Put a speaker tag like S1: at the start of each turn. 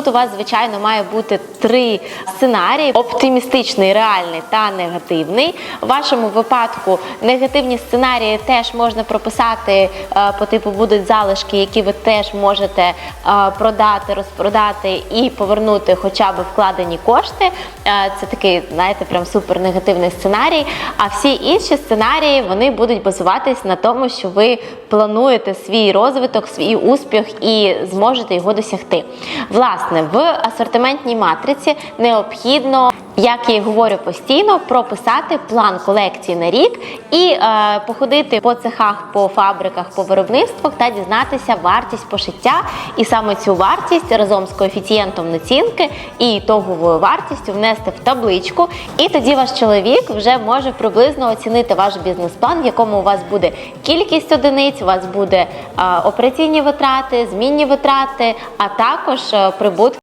S1: Тут у вас, звичайно, має бути три сценарії: оптимістичний, реальний та негативний. В вашому випадку негативні сценарії теж можна прописати е, по типу будуть залишки, які ви теж можете е, продати, розпродати і повернути хоча б вкладені кошти. Е, Це такий, знаєте, прям супер негативний сценарій. А всі інші сценарії вони будуть базуватись на тому, що ви плануєте свій розвиток, свій успіх і зможете його досягти. Власне, в асортиментній матриці необхідно, як я і говорю постійно, прописати план колекції на рік і е, походити по цехах, по фабриках, по виробництвах та дізнатися вартість пошиття. І саме цю вартість разом з коефіцієнтом націнки і ітоговою вартістю внести в табличку. І тоді ваш чоловік вже може приблизно оцінити ваш бізнес-план, в якому у вас буде кількість одиниць, у вас буде е, операційні витрати, змінні витрати, а також е, прибутки.